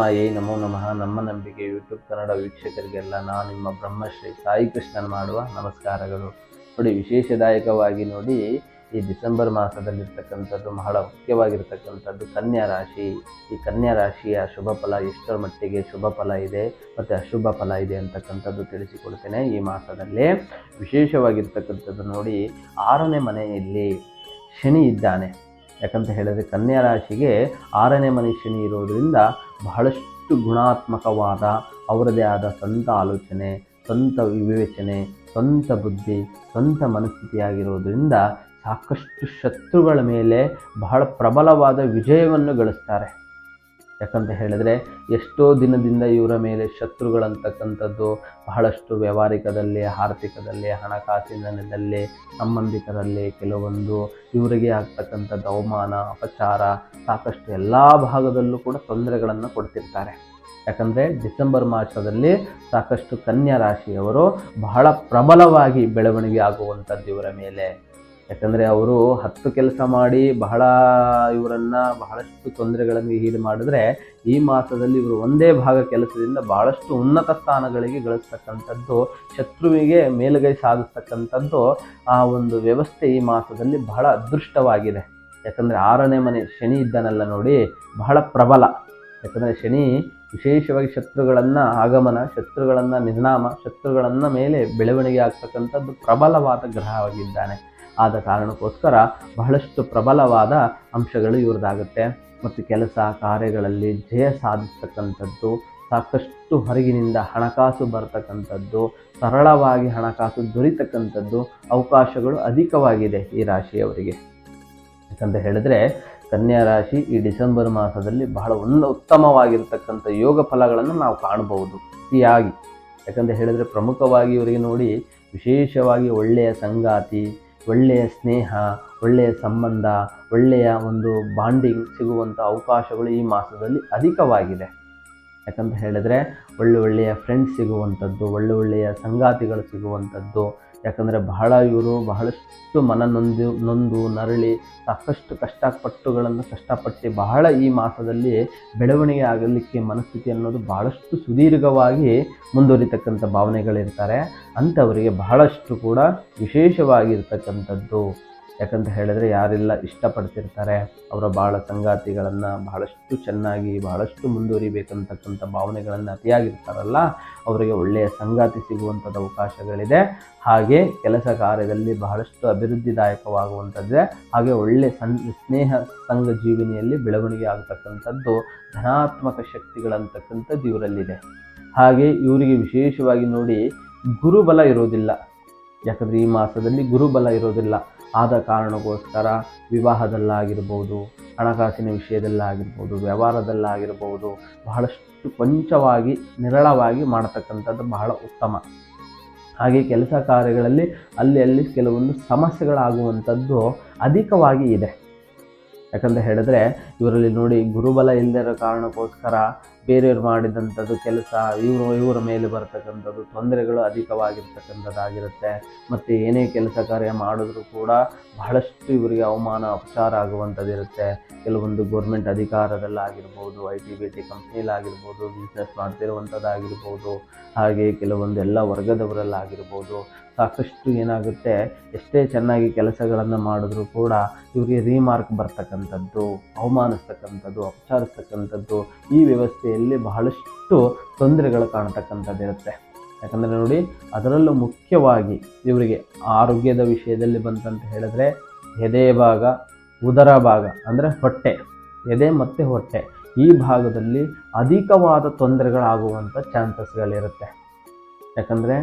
ಮಹಾಮಾಯೇ ನಮೋ ನಮಃ. ನಮ್ಮ ನಂಬಿಕೆ ಯೂಟ್ಯೂಬ್ ಕನ್ನಡ ವೀಕ್ಷಕರಿಗೆಲ್ಲ ನಾನು ನಿಮ್ಮ ಬ್ರಹ್ಮಶ್ರೀ ಸಾಯಿ ಕೃಷ್ಣನ್ ಮಾಡುವ ನಮಸ್ಕಾರಗಳು. ನೋಡಿ, ವಿಶೇಷದಾಯಕವಾಗಿ ನೋಡಿ, ಈ ಡಿಸೆಂಬರ್ ಮಾಸದಲ್ಲಿರ್ತಕ್ಕಂಥದ್ದು ಬಹಳ ಮುಖ್ಯವಾಗಿರ್ತಕ್ಕಂಥದ್ದು ಕನ್ಯಾ ರಾಶಿ. ಈ ಕನ್ಯಾ ರಾಶಿಯ ಶುಭ ಫಲ ಎಷ್ಟರ ಮಟ್ಟಿಗೆ ಶುಭ ಫಲ ಇದೆ ಮತ್ತು ಅಶುಭ ಫಲ ಇದೆ ಅಂತಕ್ಕಂಥದ್ದು ತಿಳಿಸಿಕೊಡ್ತೇನೆ ಈ ಮಾಸದಲ್ಲಿ. ವಿಶೇಷವಾಗಿರ್ತಕ್ಕಂಥದ್ದು ನೋಡಿ, ಆರನೇ ಮನೆಯಲ್ಲಿ ಶನಿ ಇದ್ದಾನೆ. ಯಾಕಂತ ಹೇಳಿದ್ರೆ ಕನ್ಯಾ ರಾಶಿಗೆ ಆರನೇ ಮನೆ ಶನಿ ಇರೋದರಿಂದ ಬಹಳಷ್ಟು ಗುಣಾತ್ಮಕವಾದ, ಅವರದೇ ಆದ ಸ್ವಂತ ಆಲೋಚನೆ, ಸ್ವಂತ ವಿವೇಚನೆ, ಸ್ವಂತ ಬುದ್ಧಿ, ಸ್ವಂತ ಮನಸ್ಥಿತಿಯಾಗಿರೋದ್ರಿಂದ ಸಾಕಷ್ಟು ಶತ್ರುಗಳ ಮೇಲೆ ಬಹಳ ಪ್ರಬಲವಾದ ವಿಜಯವನ್ನು ಗಳಿಸ್ತಾರೆ. ಯಾಕಂತ ಹೇಳಿದ್ರೆ ಎಷ್ಟೋ ದಿನದಿಂದ ಇವರ ಮೇಲೆ ಶತ್ರುಗಳಂತಕ್ಕಂಥದ್ದು ಬಹಳಷ್ಟು ವ್ಯವಹಾರಿಕದಲ್ಲಿ, ಆರ್ಥಿಕದಲ್ಲಿ, ಹಣಕಾಸಿನಲ್ಲಿ, ಸಂಬಂಧಿಕರಲ್ಲಿ ಕೆಲವೊಂದು ಇವರಿಗೆ ಆಗ್ತಕ್ಕಂಥದ್ದು ಅವಮಾನ, ಅಪಚಾರ, ಸಾಕಷ್ಟು ಎಲ್ಲ ಭಾಗದಲ್ಲೂ ಕೂಡ ತೊಂದರೆಗಳನ್ನು ಕೊಡ್ತಿರ್ತಾರೆ. ಯಾಕಂದರೆ ಡಿಸೆಂಬರ್ ಮಾಸದಲ್ಲಿ ಸಾಕಷ್ಟು ಕನ್ಯಾ ರಾಶಿಯವರು ಬಹಳ ಪ್ರಬಲವಾಗಿ ಬೆಳವಣಿಗೆ ಆಗುವಂಥದ್ದು ಇವರ ಮೇಲೆ. ಯಾಕಂದರೆ ಅವರು ಹತ್ತು ಕೆಲಸ ಮಾಡಿ ಬಹಳ ಇವರನ್ನು ಬಹಳಷ್ಟು ತೊಂದರೆಗಳನ್ನು ಈಡು ಮಾಡಿದ್ರೆ ಈ ಮಾಸದಲ್ಲಿ ಇವರು ಒಂದೇ ಭಾಗ ಕೆಲಸದಿಂದ ಬಹಳಷ್ಟು ಉನ್ನತ ಸ್ಥಾನಗಳಿಗೆ ಗಳಿಸ್ತಕ್ಕಂಥದ್ದು, ಶತ್ರುವಿಗೆ ಮೇಲುಗೈ ಸಾಧಿಸ್ತಕ್ಕಂಥದ್ದು ಆ ಒಂದು ವ್ಯವಸ್ಥೆ ಈ ಮಾಸದಲ್ಲಿ ಬಹಳ ಅದೃಷ್ಟವಾಗಿದೆ. ಯಾಕಂದರೆ ಆರನೇ ಮನೆ ಶನಿ ಇದ್ದಾನಲ್ಲ ನೋಡಿ, ಬಹಳ ಪ್ರಬಲ. ಯಾಕಂದರೆ ಶನಿ ವಿಶೇಷವಾಗಿ ಶತ್ರುಗಳನ್ನು ಆಗಮನ, ಶತ್ರುಗಳನ್ನು ನಿರ್ನಾಮ, ಶತ್ರುಗಳನ್ನು ಮೇಲೆ ಬೆಳವಣಿಗೆ ಆಗ್ತಕ್ಕಂಥದ್ದು ಪ್ರಬಲವಾದ ಗ್ರಹವಾಗಿದ್ದಾನೆ. ಆದ ಕಾರಣಕ್ಕೋಸ್ಕರ ಬಹಳಷ್ಟು ಪ್ರಬಲವಾದ ಅಂಶಗಳು ಇವ್ರದ್ದಾಗುತ್ತೆ. ಮತ್ತು ಕೆಲಸ, ಕಾರ್ಯಗಳಲ್ಲಿ ಜಯ ಸಾಧಿಸ್ತಕ್ಕಂಥದ್ದು, ಸಾಕಷ್ಟು ಹೊರಗಿನಿಂದ ಹಣಕಾಸು ಬರ್ತಕ್ಕಂಥದ್ದು, ಸರಳವಾಗಿ ಹಣಕಾಸು ದೊರೀತಕ್ಕಂಥದ್ದು ಅವಕಾಶಗಳು ಅಧಿಕವಾಗಿದೆ ಈ ರಾಶಿಯವರಿಗೆ. ಯಾಕಂತ ಹೇಳಿದ್ರೆ ಕನ್ಯಾ ರಾಶಿ ಈ ಡಿಸೆಂಬರ್ ಮಾಸದಲ್ಲಿ ಬಹಳ ಒಂದು ಉತ್ತಮವಾಗಿರ್ತಕ್ಕಂಥ ಯೋಗ ಫಲಗಳನ್ನು ನಾವು ಕಾಣಬಹುದು. ಅತಿಯಾಗಿ ಯಾಕಂತ ಹೇಳಿದ್ರೆ ಪ್ರಮುಖವಾಗಿ ಇವರಿಗೆ ನೋಡಿ ವಿಶೇಷವಾಗಿ ಒಳ್ಳೆಯ ಸಂಗಾತಿ ಒಳ್ಳೆಯ ಸ್ನೇಹ, ಒಳ್ಳೆಯ ಸಂಬಂಧ, ಒಳ್ಳೆಯ ಒಂದು ಬಾಂಡಿಂಗ್ ಸಿಗುವಂಥ ಅವಕಾಶಗಳು ಈ ಮಾಸದಲ್ಲಿ ಅಧಿಕವಾಗಿದೆ. ಯಾಕಂತ ಹೇಳಿದ್ರೆ ಒಳ್ಳೆ ಒಳ್ಳೆಯ ಫ್ರೆಂಡ್ಸ್ ಸಿಗುವಂಥದ್ದು, ಒಳ್ಳೆ ಒಳ್ಳೆಯ ಸಂಗಾತಿಗಳು ಸಿಗುವಂಥದ್ದು ಯಾಕಂದರೆ ಬಹಳ ಇವರು ಬಹಳಷ್ಟು ಮನ ನೊಂದು ನೊಂದು, ನರಳಿ, ಸಾಕಷ್ಟು ಕಷ್ಟಪಟ್ಟುಗಳನ್ನು ಕಷ್ಟಪಟ್ಟು ಬಹಳ ಈ ಮಾಸದಲ್ಲಿ ಬೆಳವಣಿಗೆ ಆಗಲಿಕ್ಕೆ ಮನಸ್ಥಿತಿ ಅನ್ನೋದು ಬಹಳಷ್ಟು ಸುದೀರ್ಘವಾಗಿ ಮುಂದುವರಿತಕ್ಕಂಥ ಭಾವನೆಗಳಿರ್ತಾರೆ. ಅಂಥವರಿಗೆ ಬಹಳಷ್ಟು ಕೂಡ ವಿಶೇಷವಾಗಿರ್ತಕ್ಕಂಥದ್ದು. ಯಾಕಂತ ಹೇಳಿದ್ರೆ ಯಾರೆಲ್ಲ ಇಷ್ಟಪಡ್ತಿರ್ತಾರೆ ಅವರ ಭಾಳ ಸಂಗಾತಿಗಳನ್ನು ಬಹಳಷ್ಟು ಚೆನ್ನಾಗಿ, ಬಹಳಷ್ಟು ಮುಂದುವರಿಬೇಕಂತಕ್ಕಂಥ ಭಾವನೆಗಳನ್ನು ಅತಿಯಾಗಿರ್ತಾರಲ್ಲ, ಅವರಿಗೆ ಒಳ್ಳೆಯ ಸಂಗಾತಿ ಸಿಗುವಂಥದ್ದು ಅವಕಾಶಗಳಿದೆ. ಹಾಗೆ ಕೆಲಸ ಕಾರ್ಯದಲ್ಲಿ ಬಹಳಷ್ಟು ಅಭಿವೃದ್ಧಿದಾಯಕವಾಗುವಂಥದ್ದೇ ಹಾಗೆ ಒಳ್ಳೆಯ ಸಂ, ಸ್ನೇಹ ಸಂಘ ಜೀವನಿಯಲ್ಲಿ ಬೆಳವಣಿಗೆ ಆಗ್ತಕ್ಕಂಥದ್ದು ಧನಾತ್ಮಕ ಶಕ್ತಿಗಳಂತಕ್ಕಂಥದ್ದು ಇವರಲ್ಲಿದೆ. ಹಾಗೆ ಇವರಿಗೆ ವಿಶೇಷವಾಗಿ ನೋಡಿ ಗುರುಬಲ ಇರೋದಿಲ್ಲ. ಯಾಕಂದರೆ ಈ ಮಾಸದಲ್ಲಿ ಗುರುಬಲ ಇರೋದಿಲ್ಲ. ಆದ ಕಾರಣಕ್ಕೋಸ್ಕರ ವಿವಾಹದಲ್ಲಾಗಿರ್ಬೋದು, ಹಣಕಾಸಿನ ವಿಷಯದಲ್ಲಾಗಿರ್ಬೋದು, ವ್ಯವಹಾರದಲ್ಲಾಗಿರ್ಬೋದು ಬಹಳಷ್ಟು ಕೊಂಚವಾಗಿ ನಿರಳವಾಗಿ ಮಾಡತಕ್ಕಂಥದ್ದು ಬಹಳ ಉತ್ತಮ. ಹಾಗೆ ಕೆಲಸ ಕಾರ್ಯಗಳಲ್ಲಿ ಅಲ್ಲಿ ಅಲ್ಲಿ ಕೆಲವೊಂದು ಸಮಸ್ಯೆಗಳಾಗುವಂಥದ್ದು ಅಧಿಕವಾಗಿ ಇದೆ. ಯಾಕಂತ ಹೇಳಿದ್ರೆ ಇವರಲ್ಲಿ ನೋಡಿ ಗುರುಬಲ ಇಲ್ಲದಿರೋ ಕಾರಣಕ್ಕೋಸ್ಕರ ಬೇರೆಯವ್ರು ಮಾಡಿದಂಥದ್ದು ಕೆಲಸ, ಇವರು, ಇವರ ಮೇಲೆ ಬರ್ತಕ್ಕಂಥದ್ದು ತೊಂದರೆಗಳು ಅಧಿಕವಾಗಿರ್ತಕ್ಕಂಥದ್ದಾಗಿರುತ್ತೆ. ಮತ್ತು ಏನೇ ಕೆಲಸ ಕಾರ್ಯ ಮಾಡಿದ್ರೂ ಕೂಡ ಬಹಳಷ್ಟು ಇವರಿಗೆ ಅವಮಾನ, ಅಪಚಾರ ಆಗುವಂಥದ್ದಿರುತ್ತೆ. ಕೆಲವೊಂದು ಗೌರ್ಮೆಂಟ್ ಅಧಿಕಾರದಲ್ಲಾಗಿರ್ಬೋದು ಐ ಟಿ ಬಿ ಟಿ ಕಂಪ್ನಿಲಾಗಿರ್ಬೋದು ಬಿಸ್ನೆಸ್ ಮಾಡ್ತಿರುವಂಥದ್ದಾಗಿರ್ಬೋದು, ಹಾಗೆ ಕೆಲವೊಂದು ಎಲ್ಲ ವರ್ಗದವರಲ್ಲಾಗಿರ್ಬೋದು. ಸಾಕಷ್ಟು ಏನಾಗುತ್ತೆ, ಎಷ್ಟೇ ಚೆನ್ನಾಗಿ ಕೆಲಸಗಳನ್ನು ಮಾಡಿದ್ರೂ ಕೂಡ ಇವರಿಗೆ ರೀಮಾರ್ಕ್ ಬರ್ತಕ್ಕಂಥದ್ದು, ಅವಮಾನಿಸ್ತಕ್ಕಂಥದ್ದು, ಅಪಚಾರಿಸ್ತಕ್ಕಂಥದ್ದು ಈ ವ್ಯವಸ್ಥೆಯಲ್ಲಿ ಬಹಳಷ್ಟು ತೊಂದರೆಗಳು ಕಾಣತಕ್ಕಂಥದ್ದಿರುತ್ತೆ ಯಾಕಂದರೆ ನೋಡಿ, ಅದರಲ್ಲೂ ಮುಖ್ಯವಾಗಿ ಇವರಿಗೆ ಆರೋಗ್ಯದ ವಿಷಯದಲ್ಲಿ ಬಂತಂತ ಹೇಳಿದ್ರೆ, ಎದೆ ಭಾಗ, ಉದರ ಭಾಗ ಅಂದರೆ ಹೊಟ್ಟೆ, ಎದೆ ಮತ್ತು ಹೊಟ್ಟೆ ಈ ಭಾಗದಲ್ಲಿ ಅಧಿಕವಾದ ತೊಂದರೆಗಳಾಗುವಂಥ ಚಾನ್ಸಸ್ಗಳಿರುತ್ತೆ ಯಾಕಂದರೆ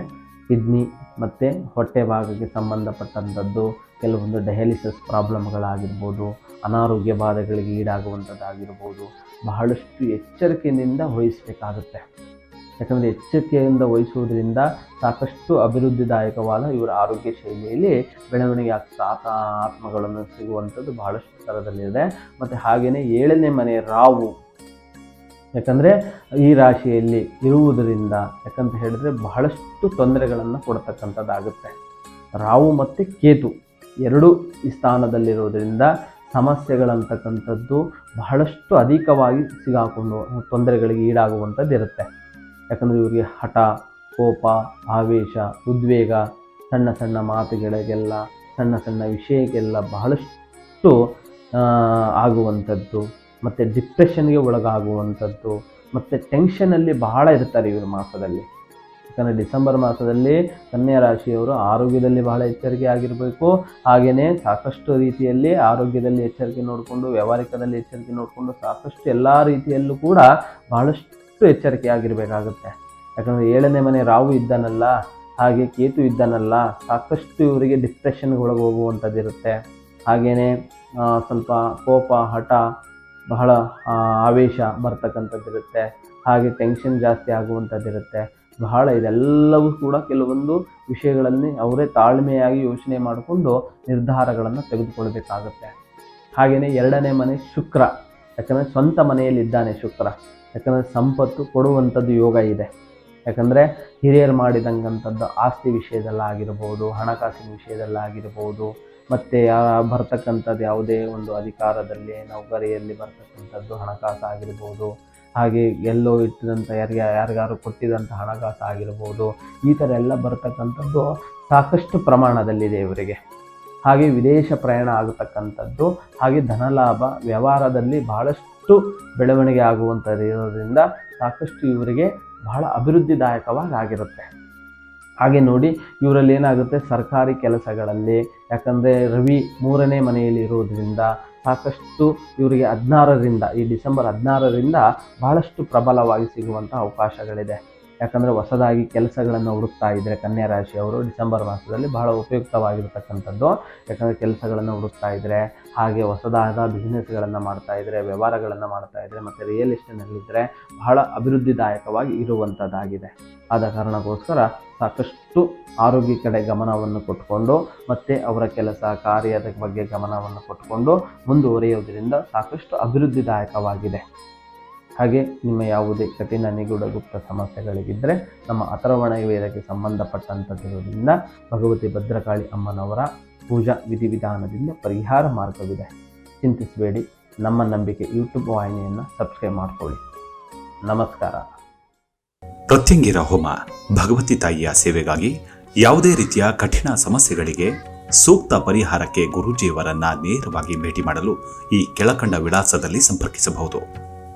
ಕಿಡ್ನಿ ಮತ್ತು ಹೊಟ್ಟೆ ಭಾಗಕ್ಕೆ ಸಂಬಂಧಪಟ್ಟಂಥದ್ದು, ಕೆಲವೊಂದು ಡಯಾಲಿಸಿಸ್ ಪ್ರಾಬ್ಲಮ್ಗಳಾಗಿರ್ಬೋದು, ಅನಾರೋಗ್ಯ ಬಾಧೆಗಳಿಗೆ ಈಡಾಗುವಂಥದ್ದಾಗಿರ್ಬೋದು, ಬಹಳಷ್ಟು ಎಚ್ಚರಿಕೆಯಿಂದ ವಹಿಸಬೇಕಾಗುತ್ತೆ. ಯಾಕಂದರೆ ಎಚ್ಚರಿಕೆಯಿಂದ ವಹಿಸುವುದರಿಂದ ಸಾಕಷ್ಟು ಅಭಿವೃದ್ಧಿದಾಯಕವಾದ ಇವರ ಆರೋಗ್ಯ ಶೈಲಿಯಲ್ಲಿ ಬೆಳವಣಿಗೆ ಆಗ್ತಾ ಆತ್ಮಗಳನ್ನು ಸಿಗುವಂಥದ್ದು ಬಹಳಷ್ಟು ಥರದಲ್ಲಿದೆ ಮತ್ತು ಹಾಗೆಯೇ ಏಳನೇ ಮನೆ ರಾವು ಯಾಕಂದರೆ ಈ ರಾಶಿಯಲ್ಲಿ ಇರುವುದರಿಂದ ಯಾಕಂತ ಹೇಳಿದ್ರೆ ಬಹಳಷ್ಟು ತೊಂದರೆಗಳನ್ನು ಕೊಡ್ತಕ್ಕಂಥದ್ದಾಗುತ್ತೆ. ರಾವು ಮತ್ತು ಕೇತು ಎರಡೂ ಈ ಸ್ಥಾನದಲ್ಲಿರೋದ್ರಿಂದ ಸಮಸ್ಯೆಗಳಂತಕ್ಕಂಥದ್ದು ಬಹಳಷ್ಟು ಅಧಿಕವಾಗಿ ಸಿಗಾಕೊಂಡು ತೊಂದರೆಗಳಿಗೆ ಈಡಾಗುವಂಥದ್ದು ಇರುತ್ತೆ. ಯಾಕಂದರೆ ಇವರಿಗೆ ಹಠ, ಕೋಪ, ಆವೇಶ, ಉದ್ವೇಗ, ಸಣ್ಣ ಸಣ್ಣ ಮಾತುಗಳಿಗೆಲ್ಲ, ಸಣ್ಣ ಸಣ್ಣ ವಿಷಯಕ್ಕೆಲ್ಲ ಬಹಳಷ್ಟು ಆಗುವಂಥದ್ದು. ಮತ್ತು ಡಿಪ್ರೆಷನ್ಗೆ ಒಳಗಾಗುವಂಥದ್ದು, ಮತ್ತು ಟೆನ್ಷನಲ್ಲಿ ಬಹಳ ಇರ್ತಾರೆ ಇವರು ಮಾಸದಲ್ಲಿ. ಯಾಕಂದರೆ ಡಿಸೆಂಬರ್ ಮಾಸದಲ್ಲಿ ಕನ್ಯಾ ರಾಶಿಯವರು ಆರೋಗ್ಯದಲ್ಲಿ ಬಹಳ ಎಚ್ಚರಿಕೆ ಆಗಿರಬೇಕು. ಹಾಗೆಯೇ ಸಾಕಷ್ಟು ರೀತಿಯಲ್ಲಿ ಆರೋಗ್ಯದಲ್ಲಿ ಎಚ್ಚರಿಕೆ ನೋಡಿಕೊಂಡು, ವ್ಯವಹಾರಿಕದಲ್ಲಿ ಎಚ್ಚರಿಕೆ ನೋಡಿಕೊಂಡು ಸಾಕಷ್ಟು ಎಲ್ಲ ರೀತಿಯಲ್ಲೂ ಕೂಡ ಬಹಳಷ್ಟು ಎಚ್ಚರಿಕೆ ಆಗಿರಬೇಕಾಗುತ್ತೆ. ಯಾಕಂದರೆ ಏಳನೇ ಮನೆ ರಾವು ಇದ್ದಾನಲ್ಲ, ಹಾಗೆ ಕೇತು ಇದ್ದಾನಲ್ಲ, ಸಾಕಷ್ಟು ಇವರಿಗೆ ಡಿಪ್ರೆಷನ್ಗೆ ಒಳಗೆ ಹೋಗುವಂಥದ್ದಿರುತ್ತೆ ಹಾಗೆಯೇ ಸ್ವಲ್ಪ ಕೋಪ, ಹಠ ಬಹಳ ಆವೇಶ ಬರ್ತಕ್ಕಂಥದ್ದಿರುತ್ತೆ. ಹಾಗೆ ಟೆನ್ಷನ್ ಜಾಸ್ತಿ ಆಗುವಂಥದ್ದಿರುತ್ತೆ. ಬಹಳ ಇದೆಲ್ಲವೂ ಕೂಡ ಕೆಲವೊಂದು ವಿಷಯಗಳಲ್ಲಿ ಅವರೇ ತಾಳ್ಮೆಯಾಗಿ ಯೋಚನೆ ಮಾಡಿಕೊಂಡು ನಿರ್ಧಾರಗಳನ್ನು ತೆಗೆದುಕೊಳ್ಬೇಕಾಗುತ್ತೆ. ಹಾಗೆಯೇ ಎರಡನೇ ಮನೆ ಶುಕ್ರ. ಯಾಕಂದರೆ ಸ್ವಂತ ಮನೆಯಲ್ಲಿದ್ದಾನೆ ಶುಕ್ರ. ಯಾಕಂದರೆ ಸಂಪತ್ತು ಕೊಡುವಂಥದ್ದು ಯೋಗ ಇದೆ. ಯಾಕಂದರೆ ಹಿರಿಯರು ಮಾಡಿದಂಗಂಥದ್ದು ಆಸ್ತಿ ವಿಷಯದಲ್ಲಾಗಿರ್ಬೋದು, ಹಣಕಾಸಿನ ವಿಷಯದಲ್ಲಾಗಿರ್ಬೋದು ಮತ್ತು ಬರ್ತಕ್ಕಂಥದ್ದು ಯಾವುದೇ ಒಂದು ಅಧಿಕಾರದಲ್ಲಿ ನೌಕರಿಯಲ್ಲಿ ಬರ್ತಕ್ಕಂಥದ್ದು ಹಣಕಾಸು ಆಗಿರ್ಬೋದು, ಹಾಗೆ ಎಲ್ಲೋ ಇಟ್ಟಿದಂಥ ಯಾರಿಗೆ ಯಾರಿಗಾರು ಕೊಟ್ಟಿದಂಥ ಹಣಕಾಸು ಆಗಿರ್ಬೋದು, ಈ ಥರ ಎಲ್ಲ ಬರ್ತಕ್ಕಂಥದ್ದು ಸಾಕಷ್ಟು ಪ್ರಮಾಣದಲ್ಲಿದೆ ಇವರಿಗೆ. ಹಾಗೆ ವಿದೇಶ ಪ್ರಯಾಣ ಆಗತಕ್ಕಂಥದ್ದು, ಹಾಗೆ ಧನಲಾಭ ವ್ಯವಹಾರದಲ್ಲಿ ಬಹಳಷ್ಟು ಬೆಳವಣಿಗೆ ಆಗುವಂಥದ್ದು ಇರೋದ್ರಿಂದ ಸಾಕಷ್ಟು ಇವರಿಗೆ ಬಹಳ ಅಭಿವೃದ್ಧಿದಾಯಕವಾಗಿ ಆಗಿರುತ್ತೆ. ಹಾಗೆ ನೋಡಿ ಇವರಲ್ಲಿ ಏನಾಗುತ್ತೆ? ಸರ್ಕಾರಿ ಕೆಲಸಗಳಲ್ಲಿ, ಯಾಕಂದರೆ ರವಿ ಮೂರನೇ ಮನೆಯಲ್ಲಿ ಇರೋದ್ರಿಂದ ಸಾಕಷ್ಟು ಇವರಿಗೆ ಹದಿನಾರರಿಂದ, ಈ ಡಿಸೆಂಬರ್ ಹದಿನಾರರಿಂದ ಬಹಳಷ್ಟು ಪ್ರಬಲವಾಗಿ ಸಿಗುವಂಥ ಅವಕಾಶಗಳಿದೆ. ಯಾಕಂದರೆ ಹೊಸದಾಗಿ ಕೆಲಸಗಳನ್ನು ಹುಡುಕ್ತಾ ಇದ್ದರೆ ಕನ್ಯಾ ರಾಶಿಯವರು ಡಿಸೆಂಬರ್ ಮಾಸದಲ್ಲಿ ಬಹಳ ಉಪಯುಕ್ತವಾಗಿರತಕ್ಕಂಥದ್ದು. ಯಾಕಂದರೆ ಕೆಲಸಗಳನ್ನು ಹುಡುಕ್ತಾ ಇದ್ದರೆ ಹಾಗೆ ಹೊಸದಾದ ಬಿಸ್ನೆಸ್ಗಳನ್ನು ಮಾಡ್ತಾ ಇದ್ದರೆ ವ್ಯವಹಾರಗಳನ್ನು ಮಾಡ್ತಾ ಇದ್ದರೆ ಮತ್ತು ರಿಯಲ್ ಎಸ್ಟೇಟ್ನಲ್ಲಿದ್ದರೆ ಬಹಳ ಅಭಿವೃದ್ಧಿದಾಯಕವಾಗಿ ಇರುವಂಥದ್ದಾಗಿದೆ. ಆದ ಕಾರಣಕ್ಕೋಸ್ಕರ ಸಾಕಷ್ಟು ಆರೋಗ್ಯ ಕಡೆ ಗಮನವನ್ನು ಕೊಟ್ಟುಕೊಂಡು ಮತ್ತು ಅವರ ಕೆಲಸ ಕಾರ್ಯದ ಬಗ್ಗೆ ಗಮನವನ್ನು ಕೊಟ್ಟುಕೊಂಡು ಮುಂದುವರಿಯೋದ್ರಿಂದ ಸಾಕಷ್ಟು ಅಭಿವೃದ್ಧಿದಾಯಕವಾಗಿದೆ. ಹಾಗೆ ನಿಮ್ಮ ಯಾವುದೇ ಕಠಿಣ ನಿಗೂಢ ಗುಪ್ತ ಸಮಸ್ಯೆಗಳಿಗಿದ್ದರೆ ನಮ್ಮ ಅಥರ್ವಣ ವೇದಕ್ಕೆ ಸಂಬಂಧಪಟ್ಟಂಥದ್ದಿರೋದ್ರಿಂದ ಭಗವತಿ ಭದ್ರಕಾಳಿ ಅಮ್ಮನವರ ಪೂಜಾ ವಿಧಿವಿಧಾನದಿಂದ ಪರಿಹಾರ ಮಾರ್ಗವಿದೆ. ಚಿಂತಿಸಬೇಡಿ, ನಮ್ಮ ನಂಬಿಕೆ ಯೂಟ್ಯೂಬ್ ವಾಹಿನಿಯನ್ನು ಸಬ್ಸ್ಕ್ರೈಬ್ ಮಾಡಿಕೊಳ್ಳಿ. ನಮಸ್ಕಾರ. ಪ್ರತ್ಯಂಗಿರ ಹೋಮ, ಭಗವತಿ ತಾಯಿಯ ಸೇವೆಗಾಗಿ ಯಾವುದೇ ರೀತಿಯ ಕಠಿಣ ಸಮಸ್ಯೆಗಳಿಗೆ ಸೂಕ್ತ ಪರಿಹಾರಕ್ಕೆ ಗುರೂಜಿಯವರನ್ನ ನೇರವಾಗಿ ಭೇಟಿ ಮಾಡಲು ಈ ಕೆಳಕಂಡ ವಿಳಾಸದಲ್ಲಿ ಸಂಪರ್ಕಿಸಬಹುದು.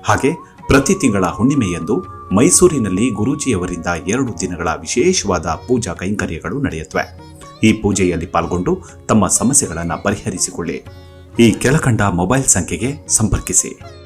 ಹಾಗೆ ಪ್ರತಿ ತಿಂಗಳ ಹುಣ್ಣಿಮೆಯಂದು ಮೈಸೂರಿನಲ್ಲಿ ಗುರೂಜಿಯವರಿಂದ ಎರಡು ದಿನಗಳ ವಿಶೇಷವಾದ ಪೂಜಾ ಕೈಂಕರ್ಯಗಳು ನಡೆಯುತ್ತವೆ. ಈ ಪೂಜೆಯಲ್ಲಿ ಪಾಲ್ಗೊಂಡು ತಮ್ಮ ಸಮಸ್ಯೆಗಳನ್ನು ಪರಿಹರಿಸಿಕೊಳ್ಳಿ. ಈ ಕೆಳಕಂಡ ಮೊಬೈಲ್ ಸಂಖ್ಯೆಗೆ ಸಂಪರ್ಕಿಸಿ.